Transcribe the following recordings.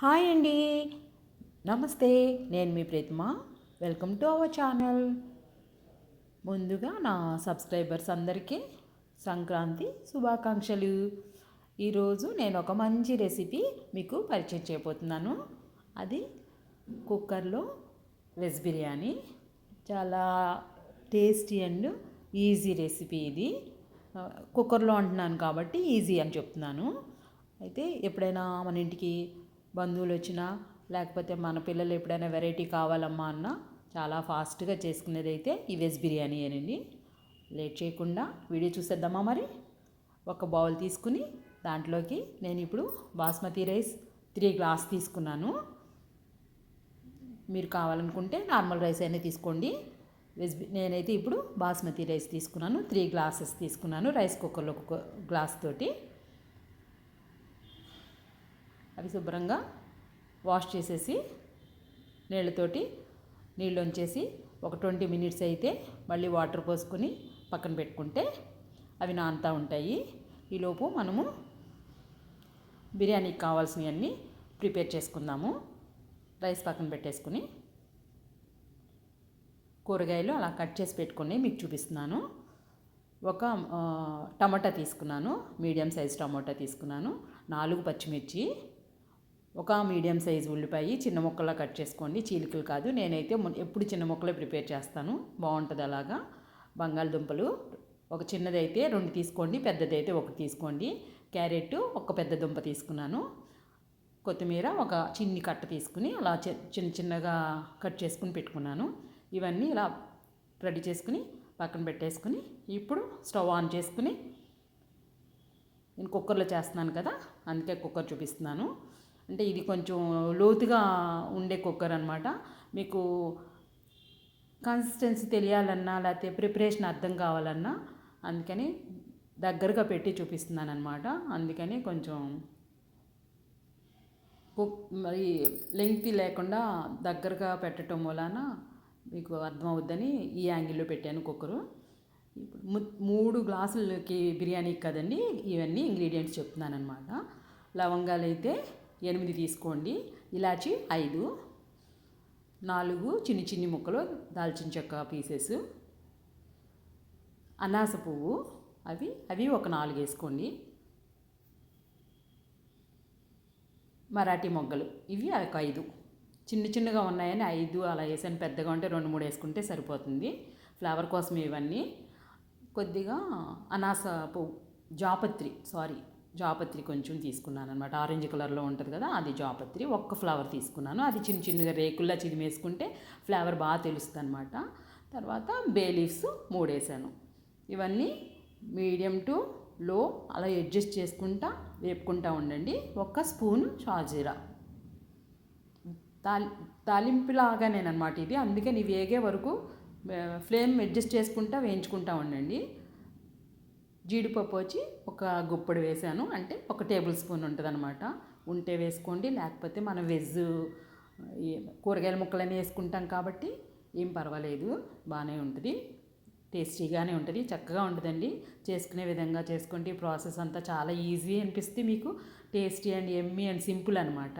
Hi అండి. నమస్తే నేను మీ Pratima. Welcome to our channel. ముందుగా నా సబ్స్క్రైబర్స్ అందరికీ సంక్రాంతి శుభాకాంక్షలు. ఈరోజు నేను ఒక మంచి రెసిపీ మీకు పరిచయం చేయబోతున్నాను. అది కుక్కర్లో వెజ్ బిర్యానీ. చాలా టేస్టీ అండ్ ఈజీ రెసిపీ ఇది. కుక్కర్లో అంటున్నాను కాబట్టి ఈజీ అని చెప్తున్నాను. అయితే ఎప్పుడైనా మన ఇంటికి బంధువులు వచ్చినా లేకపోతే మన పిల్లలు ఎప్పుడైనా వెరైటీ కావాలమ్మా అన్నా చాలా ఫాస్ట్గా చేసుకునేది అయితే ఈ వెజ్ బిర్యానీ అనండి. లేట్ చేయకుండా వీడియో చూసేద్దామా మరి? ఒక బౌల్ తీసుకుని దాంట్లోకి నేను ఇప్పుడు బాస్మతి రైస్ త్రీ గ్లాస్ తీసుకున్నాను. మీరు కావాలనుకుంటే నార్మల్ రైస్ అయినా తీసుకోండి. వెజ్ బి- నేనైతే ఇప్పుడు బాస్మతి రైస్ తీసుకున్నాను. త్రీ గ్లాసెస్ తీసుకున్నాను రైస్ కుక్కర్లో ఒక గ్లాస్ తోటి. అవి శుభ్రంగా వాష్ చేసేసి నీళ్ళతోటి నీళ్ళు వంచేసి ఒక ట్వంటీ మినిట్స్ అయితే మళ్ళీ వాటర్ పోసుకొని పక్కన పెట్టుకుంటే అవి నానుతూ ఉంటాయి. ఈలోపు మనము బిర్యానీకి కావాల్సినవన్నీ ప్రిపేర్ చేసుకుందాము. రైస్ పక్కన పెట్టేసుకుని కూరగాయలు అలా కట్ చేసి పెట్టుకుని మీకు చూపిస్తున్నాను. ఒక టమాటా తీసుకున్నాను. మీడియం సైజ్ టమాటా తీసుకున్నాను. నాలుగు పచ్చిమిర్చి ఒక మీడియం సైజ్ ఉల్లిపాయ చిన్న ముక్కలా కట్ చేసుకోండి. చీలికలు కాదు. నేనైతే ఎప్పుడు చిన్న ముక్కలే ప్రిపేర్ చేస్తాను. బాగుంటుంది అలాగా. బంగాళదుంపలు ఒక చిన్నదైతే రెండు తీసుకోండి పెద్దదైతే ఒకటి తీసుకోండి. క్యారెట్ ఒక పెద్ద దుంప తీసుకున్నాను. కొత్తిమీర ఒక చిన్ని కట్ట తీసుకుని అలా చిన్న చిన్నగా కట్ చేసుకుని పెట్టుకున్నాను. ఇవన్నీ ఇలా రెడీ చేసుకుని పక్కన పెట్టేసుకుని ఇప్పుడు స్టవ్ ఆన్ చేసుకుని నేను కుక్కర్లో చేస్తున్నాను కదా అందుకే కుక్కర్ చూపిస్తున్నాను. అంటే ఇది కొంచెం లోతుగా ఉండే కుక్కర్ అనమాట మీకు కన్సిస్టెన్సీ తెలియాలన్నా లేకపోతే ప్రిపరేషన్ అర్థం కావాలన్నా అందుకని దగ్గరగా పెట్టి చూపిస్తున్నాను అనమాట అందుకని కొంచెం కుక్ మరి లెంగ్త్ లేకుండా దగ్గరగా పెట్టడం వలన మీకు అర్థమవుద్దని ఈ యాంగిల్లో పెట్టాను కుక్కరు. ఇప్పుడు ము- మూడు గ్లాసులకి బిర్యానీకి కదండి ఇవన్నీ ఇంగ్రీడియంట్స్ చెప్తున్నాను అనమాట లవంగాలు అయితే ఎనిమిది తీసుకోండి. ఇలాచి ఐదు నాలుగు చిన్ని చిన్ని ముక్కలు దాల్చిన చెక్క పీసెస్ అనాస పువ్వు అవి అవి ఒక నాలుగు వేసుకోండి. మరాఠీ మొగ్గలు ఇవి ఒక ఐదు. చిన్న చిన్నగా ఉన్నాయని ఐదు అలా వేసాను. పెద్దగా ఉంటే రెండు మూడు వేసుకుంటే సరిపోతుంది. ఫ్లేవర్ కోసం ఇవన్నీ. కొద్దిగా అనాస పువ్వు జాపత్రి సారీ జాపత్రి కొంచెం తీసుకున్నాను అనమాట ఆరెంజ్ కలర్లో ఉంటుంది కదా అది జాపత్రి. ఒక్క ఫ్లవర్ తీసుకున్నాను. అది చిన్న చిన్నగా రేకుల్లా చిదిమేసుకుంటే ఫ్లేవర్ బాగా తెలుస్తుంది అనమాట తర్వాత బే లీవ్స్ ఇవన్నీ మీడియం టు లో అలా అడ్జస్ట్ చేసుకుంటా వేపుకుంటా ఉండండి. ఒక్క స్పూన్ షాజీరా. తాలి తాలింపులాగానేనమాట ఇది. అందుకని వేగే వరకు ఫ్లేమ్ అడ్జస్ట్ చేసుకుంటా వేయించుకుంటా ఉండండి. జీడిపప్పు వచ్చి ఒక గుప్పడి వేసాను. అంటే ఒక టేబుల్ స్పూన్ ఉంటుంది అనమాట ఉంటే వేసుకోండి లేకపోతే మనం వెజ్ కూరగాయల ముక్కలని వేసుకుంటాం కాబట్టి ఏం పర్వాలేదు. బాగానే ఉంటుంది. టేస్టీగానే ఉంటుంది చక్కగా ఉంటుందండి. చేసుకునే విధంగా చేసుకోండి. ప్రాసెస్ అంతా చాలా ఈజీ అనిపిస్తుంది మీకు. Tasty and yummy and simple అనమాట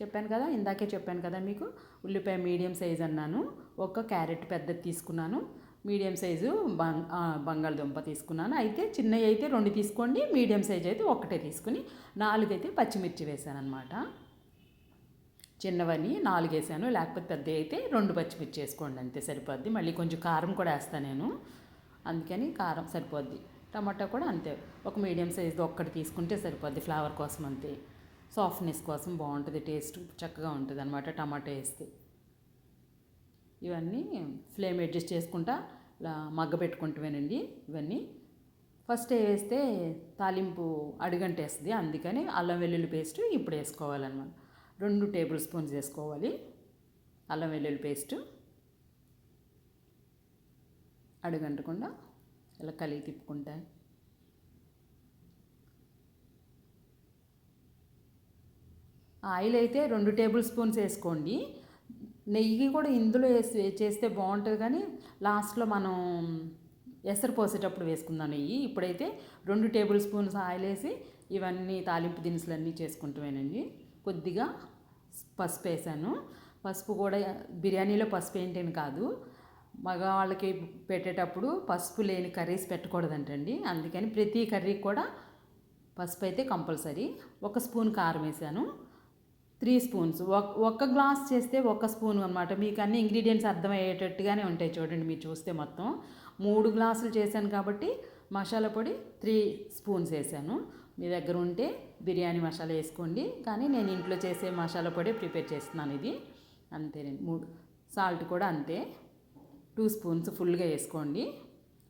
చెప్పాను కదా ఇందాకే చెప్పాను కదా మీకు ఉల్లిపాయ మీడియం సైజ్ అన్నాను. ఒక క్యారెట్ పెద్దది తీసుకున్నాను. మీడియం సైజు బంగ్ బంగాళదుంప తీసుకున్నాను. అయితే చిన్నవి అయితే రెండు తీసుకోండి మీడియం సైజ్ అయితే ఒకటే తీసుకుని నాలుగైతే పచ్చిమిర్చి వేసాను అనమాట చిన్నవని నాలుగు వేసాను లేకపోతే పెద్ద అయితే రెండు పచ్చిమిర్చి వేసుకోండి అంతే సరిపోద్ది. మళ్ళీ కొంచెం కారం కూడా వేస్తాను నేను. అందుకని కారం సరిపోద్ది. టమాటా కూడా అంతే ఒక మీడియం సైజు ఒక్కటి తీసుకుంటే సరిపోద్ది ఫ్లేవర్ కోసం అంతే. సాఫ్ట్నెస్ కోసం బాగుంటుంది టేస్ట్ చక్కగా ఉంటుంది అనమాట టమాటా వేస్తే. ఇవన్నీ ఫ్లేమ్ అడ్జస్ట్ చేసుకుంటా ఇలా మగ్గ పెట్టుకుంటామేనండి ఇవన్నీ. ఫస్ట్ వేస్తే తాలింపు అడుగంటేస్తుంది అందుకని అల్లం వెల్లుల్లి పేస్ట్ ఇప్పుడు వేసుకోవాలన్నమాట. రెండు టేబుల్ స్పూన్స్ వేసుకోవాలి. అల్లం వెల్లుల్లి పేస్ట్ అడుగంటకుండా ఇలా కలిగి తిప్పుకుంటా. ఆయిల్ అయితే రెండు టేబుల్ స్పూన్స్ వేసుకోండి. నెయ్యి కూడా ఇందులో వేసి చేస్తే బాగుంటుంది కానీ లాస్ట్లో మనం ఎసరు పోసేటప్పుడు వేసుకుందాం నెయ్యి. ఇప్పుడైతే రెండు టేబుల్ స్పూన్స్ ఆయిల్ వేసి ఇవన్నీ తాలింపు దినుసులన్నీ చేసుకుంటామేనండి కొద్దిగా పసుపు వేసాను. పసుపు కూడా బిర్యానీలో పసుపు ఏంటని కాదు. మగవాళ్ళకి పెట్టేటప్పుడు పసుపు లేని కర్రీస్ పెట్టకూడదంటండి. అందుకని ప్రతి కర్రీకి కూడా పసుపు అయితే కంపల్సరీ. ఒక స్పూన్ కారం వేసాను. Three spoons. ఒక్క గ్లాస్ చేస్తే ఒక స్పూన్ అనమాట మీకు అన్ని ఇంగ్రీడియంట్స్ అర్థమయ్యేటట్టుగానే ఉంటాయి చూడండి మీరు చూస్తే మొత్తం. మూడు గ్లాసులు చేశాను కాబట్టి మసాలా పొడి త్రీ స్పూన్స్ వేసాను మీ దగ్గర ఉంటే బిర్యానీ మసాలా వేసుకోండి. కానీ నేను ఇంట్లో చేసే మసాలా పొడి ప్రిపేర్ చేస్తున్నాను ఇది. అంతేనండి మూడు సాల్ట్ కూడా అంతే. టూ స్పూన్స్ ఫుల్గా వేసుకోండి.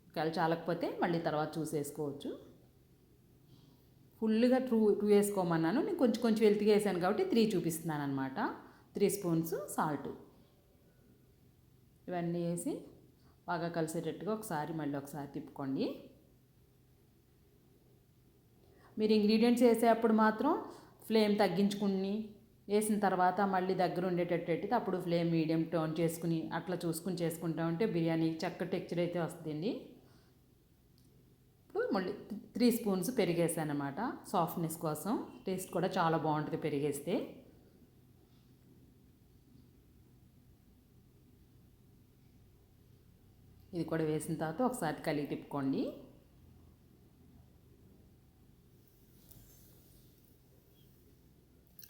ఒకవేళ చాలకపోతే మళ్ళీ తర్వాత చూసేసుకోవచ్చు. ఫుల్గా టూ టూ వేసుకోమన్నాను. నేను కొంచెం కొంచెం వెళ్తిగా వేసాను కాబట్టి త్రీ చూపిస్తున్నాను అనమాట త్రీ స్పూన్స్ సాల్ట్. ఇవన్నీ వేసి బాగా కలిసేటట్టుగా ఒకసారి మళ్ళీ ఒకసారి తిప్పుకోండి. మీరు ఇంగ్రీడియంట్స్ వేసేటప్పుడు మాత్రం ఫ్లేమ్ తగ్గించుకుని వేసిన తర్వాత మళ్ళీ దగ్గర ఉండేటట్టు అప్పుడు ఫ్లేమ్ మీడియం టర్న్ చేసుకుని అట్లా చూసుకుని చేసుకుంటా ఉంటే బిర్యానీ చక్క టెక్చర్ అయితే వస్తుంది ఇప్పుడు మళ్ళీ త్రీ స్పూన్స్ పెరిగేసాను అనమాట సాఫ్ట్నెస్ కోసం. టేస్ట్ కూడా చాలా బాగుంటుంది పెరిగేస్తే. ఇది కూడా వేసిన తర్వాత ఒకసారి కలిగి తిప్పుకోండి.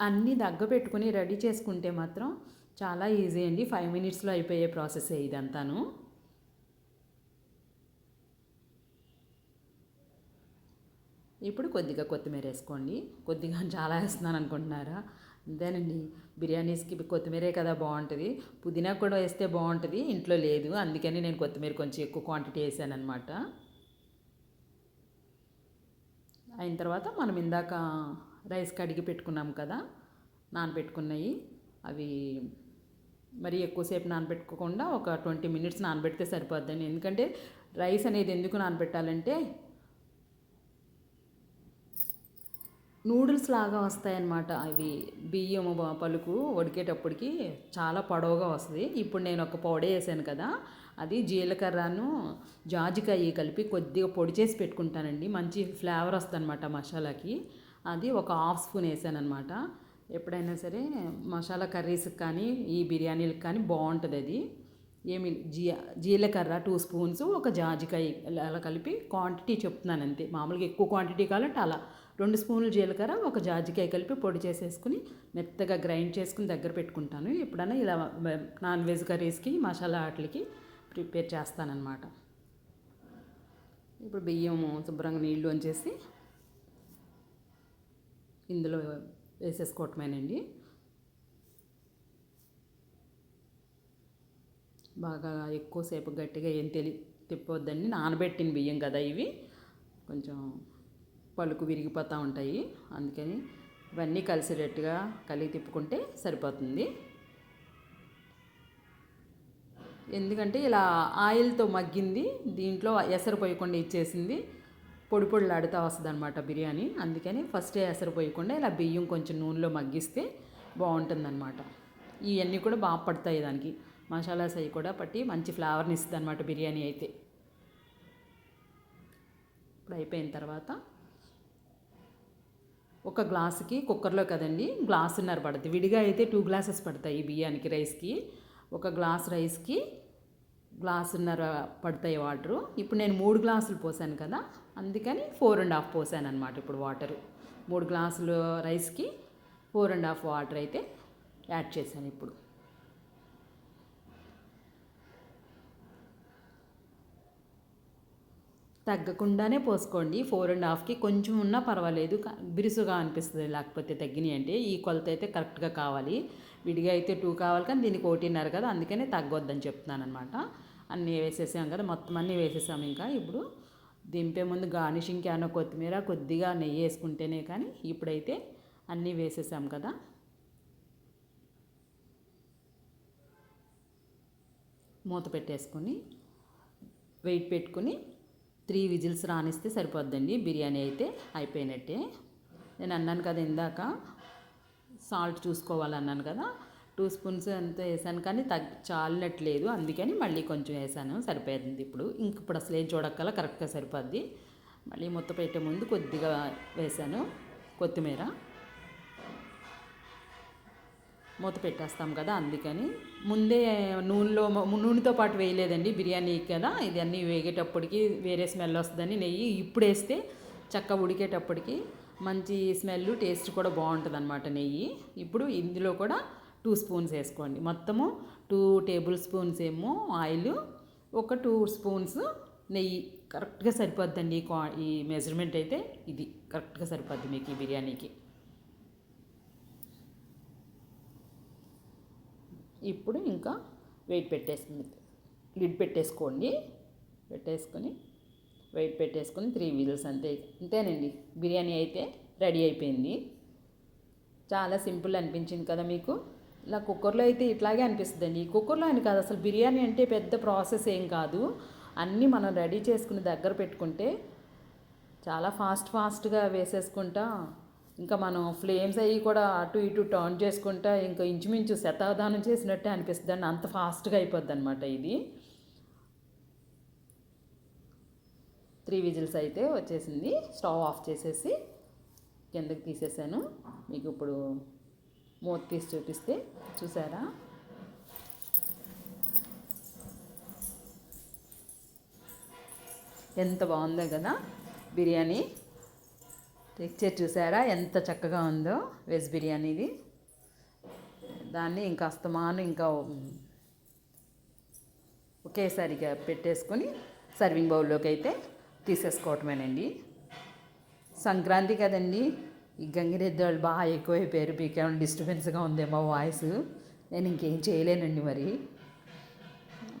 అన్నీ దగ్గ పెట్టుకుని రెడీ చేసుకుంటే మాత్రం చాలా ఈజీ అండి. ఫైవ్ మినిట్స్లో అయిపోయే ప్రాసెస్ ఇదంతాను. ఇప్పుడు కొద్దిగా కొత్తిమీర వేసుకోండి. కొద్దిగా చాలా వేస్తున్నాను అనుకుంటున్నారా? అంతేనండి. బిర్యానీస్కి కొత్తిమీరే కదా బాగుంటుంది. పుదీనా కూడా వేస్తే బాగుంటుంది. ఇంట్లో లేదు. అందుకని నేను కొత్తిమీర కొంచెం ఎక్కువ క్వాంటిటీ వేసాను అనమాట అయిన తర్వాత మనం ఇందాక రైస్ కడిగి పెట్టుకున్నాం కదా? నానబెట్టుకున్నాయి. అవి మరి ఎక్కువసేపు నానబెట్టుకోకుండా ఒక ట్వంటీ మినిట్స్ నానబెడితే సరిపోద్దండి. ఎందుకంటే రైస్ అనేది ఎందుకు నానబెట్టాలంటే నూడిల్స్ లాగా వస్తాయన్నమాట. అవి బియ్యం పలుకు ఉడికేటప్పటికి చాలా పొడవుగా వస్తుంది. ఇప్పుడు నేను ఒక పొడి వేసాను కదా అది జీలకర్రను జాజికాయ కలిపి కొద్దిగా పొడి చేసి పెట్టుకుంటానండి. మంచి ఫ్లేవర్ వస్తుందన్నమాట మసాలాకి. అది ఒక హాఫ్ స్పూన్ వేసాను అనమాట ఎప్పుడైనా సరే మసాలా కర్రీస్కి కానీ ఈ బిర్యానీలకు కానీ బాగుంటుంది అది ఏమి జీ జీలకర్ర టూ స్పూన్స్ ఒక జాజికాయ అలా కలిపి క్వాంటిటీ చెప్తున్నాను అంతే. మామూలుగా ఎక్కువ క్వాంటిటీ కావాలంటే అలా. రెండు స్పూన్లు జీలకర్ర ఒక జాజికాయ కలిపి పొడి చేసేసుకుని మెత్తగా గ్రైండ్ చేసుకుని దగ్గర పెట్టుకుంటాను. ఎప్పుడైనా ఇలా నాన్ వెజ్ కర్రీస్కి మసాలా వాటికి ప్రిపేర్ చేస్తానన్నమాట. ఇప్పుడు బియ్యం శుభ్రంగా నీళ్ళు వంచేసి ఇందులో వేసేసుకోవటమేనండి. బాగా ఎక్కువసేపు గట్టిగా ఏం తెలి తిప్పొద్దని నానబెట్టిన బియ్యం కదా ఇవి. కొంచెం పలుకు విరిగిపోతూ ఉంటాయి. అందుకని ఇవన్నీ కలిసేటట్టుగా కలిగి తిప్పుకుంటే సరిపోతుంది. ఎందుకంటే ఇలా ఆయిల్తో మగ్గింది దీంట్లో ఎసరు పోయకుండా ఇచ్చేసింది. పొడి పొడిలాడుతూ వస్తుంది అనమాట బిర్యానీ. అందుకని ఫస్ట్ ఎసరు పోయకుండా ఇలా బియ్యం కొంచెం నూనెలో మగ్గిస్తే బాగుంటుందన్నమాట. ఇవన్నీ కూడా బాగా పడతాయి దానికి. మసాలాస్ అవి కూడా పట్టి మంచి ఫ్లేవర్ని ఇస్తుంది అనమాట బిర్యానీ అయితే. ఇప్పుడు అయిపోయిన తర్వాత ఒక గ్లాసుకి కుక్కర్లో కదండి గ్లాసున్నర పడుతుంది విడిగా అయితే టూ గ్లాసెస్ పడతాయి బియ్యానికి రైస్కి. ఒక గ్లాస్ రైస్కి గ్లాసున్నర పడతాయి వాటరు. ఇప్పుడు నేను మూడు గ్లాసులు పోసాను కదా అందుకని ఫోర్ అండ్ హాఫ్ పోసాను అనమాట ఇప్పుడు వాటరు. మూడు గ్లాసులు రైస్కి ఫోర్ అండ్ హాఫ్ వాటర్ అయితే యాడ్ చేశాను ఇప్పుడు. తగ్గకుండానే పోసుకోండి. ఫోర్ అండ్ హాఫ్కి కొంచెం ఉన్నా పర్వాలేదు. బిరుసుగా అనిపిస్తుంది. లేకపోతే తగ్గినాయి అంటే ఈ కొలత అయితే కరెక్ట్గా కావాలి. విడిగా అయితే టూ కావాలి కానీ దీనికి ఒకటిన్నర కదా అందుకనే తగ్గొద్దని చెప్తున్నాను అనమాట అన్నీ వేసేసాం కదా మొత్తం అన్నీ వేసేసాం ఇంకా. ఇప్పుడు దింపే ముందు గార్నిషింగ్ ఏమైనా కొత్తిమీర కొద్దిగా నెయ్యి వేసుకుంటేనే కానీ ఇప్పుడైతే అన్నీ వేసేసాం కదా. మూత పెట్టేసుకొని వెయిట్ పెట్టుకుని త్రీ విజిల్స్ రానిస్తే సరిపోద్దండి. బిర్యానీ అయితే అయిపోయినట్టే. నేను అన్నాను కదా ఇందాక సాల్ట్ చూసుకోవాలన్నాను కదా టూ స్పూన్స్ ఎంత వేసాను కానీ తగ్ చాలినట్లేదు. అందుకని మళ్ళీ కొంచెం వేసాను సరిపోయింది ఇప్పుడు. ఇంక ఇప్పుడు అసలు ఏం చూడక్కల కరెక్ట్గా సరిపోద్ది. మళ్ళీ ముత్త పెట్టే ముందు కొద్దిగా వేసాను కొత్తిమీర. మూత పెట్టేస్తాం కదా అందుకని. ముందే నూనెలో నూనెతో పాటు వేయలేదండి బిర్యానీ కదా. ఇది అన్నీ వేగేటప్పటికి వేరే స్మెల్ వస్తుందని నెయ్యి ఇప్పుడు వేస్తే చక్క ఉడికేటప్పటికి మంచి స్మెల్ టేస్ట్ కూడా బాగుంటుంది అనమాట నెయ్యి. ఇప్పుడు ఇందులో కూడా టూ స్పూన్స్ వేసుకోండి. మొత్తము టూ టేబుల్ స్పూన్స్ ఏమో ఆయిల్ ఒక టూ స్పూన్స్ నెయ్యి. కరెక్ట్గా సరిపోద్దండి ఈ మెజర్మెంట్ అయితే ఇది. కరెక్ట్గా సరిపోద్ది మీకు ఈ బిర్యానీకి. ఇప్పుడు ఇంకా వెయిట్ పెట్టేసుకుంది. లిడ్ పెట్టేసుకోండి. పెట్టేసుకొని వెయిట్ పెట్టేసుకొని త్రీ వీల్స్ అంతే. అంతేనండి. బిర్యానీ అయితే రెడీ అయిపోయింది. చాలా సింపుల్ అనిపించింది కదా మీకు? ఇలా కుక్కర్లో అయితే ఇట్లాగే అనిపిస్తుందండి. ఈ కుక్కర్లో అని కాదు అసలు బిర్యానీ అంటే పెద్ద ప్రాసెస్ ఏం కాదు. అన్నీ మనం రెడీ చేసుకుని దగ్గర పెట్టుకుంటే చాలా ఫాస్ట్ ఫాస్ట్గా వేసేసుకుంటా ఇంకా మనం ఫ్లేమ్స్ అవి కూడా అటు ఇటు టర్న్ చేసుకుంటా ఇంకా ఇంచుమించు శతావధానం చేసినట్టే అనిపిస్తుంది అండి అంత ఫాస్ట్గా అయిపోద్ది అనమాట ఇది. త్రీ విజిల్స్ అయితే వచ్చేసింది. స్టవ్ ఆఫ్ చేసేసి కిందకి తీసేసాను. మీకు ఇప్పుడు మూత తీసి చూపిస్తే చూసారా? ఎంత బాగుందో కదా. బిర్యానీ. టెక్చర్ చూసారా? ఎంత చక్కగా ఉందో వెజ్ బిర్యానీది దాన్ని ఇంకా అస్తమాను ఇంకా ఒకేసారిగా పెట్టేసుకొని సర్వింగ్ బౌల్లోకి అయితే తీసేసుకోవటమేనండి. సంక్రాంతి కదండి ఈ గంగిరెద్దు వాళ్ళు బాగా ఎక్కువైపోయారు. మీకు ఏమైనా డిస్టర్బెన్స్గా ఉందేమో వాయిస్? నేను ఇంకేం చేయలేనండి మరి.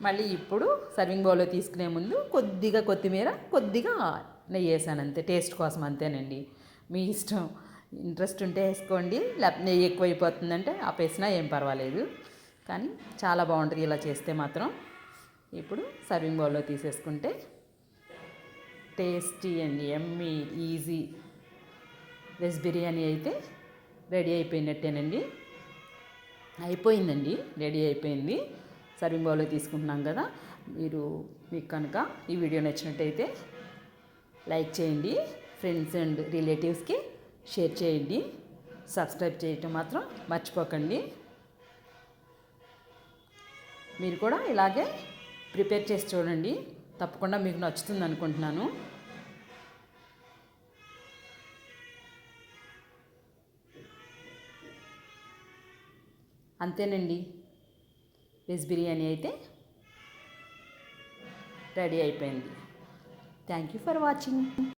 మళ్ళీ ఇప్పుడు సర్వింగ్ బౌల్లో తీసుకునే ముందు కొద్దిగా కొత్తిమీర కొద్దిగా నెయ్యి వేసాను అంతే. టేస్ట్ కోసం అంతేనండి. మీ ఇష్టం. ఇంట్రెస్ట్ ఉంటే వేసుకోండి. లేకపోతే నెయ్యి ఎక్కువైపోతుందంటే ఆపేసినా ఏం పర్వాలేదు. కానీ చాలా బాగుంటుంది ఇలా చేస్తే మాత్రం. ఇప్పుడు సర్వింగ్ బౌల్లో తీసేసుకుంటే tasty and yummy easy. Veg biryani అయితే రెడీ అయిపోయినట్టేనండి. అయిపోయిందండి రెడీ అయిపోయింది. సర్వింగ్ బౌల్లో తీసుకుంటున్నాం కదా. మీరు మీకు కనుక ఈ వీడియో నచ్చినట్టయితే లైక్ చేయండి. ఫ్రెండ్స్ అండ్ రిలేటివ్స్కి షేర్ చేయండి సబ్స్క్రైబ్ చేయటం మాత్రం మర్చిపోకండి. మీరు కూడా ఇలాగే ప్రిపేర్ చేసి చూడండి తప్పకుండా మీకు నచ్చుతుంది అనుకుంటున్నాను. అంతేనండి వెజ్ బిర్యానీ అయితే రెడీ అయిపోయింది. Thank you for watching.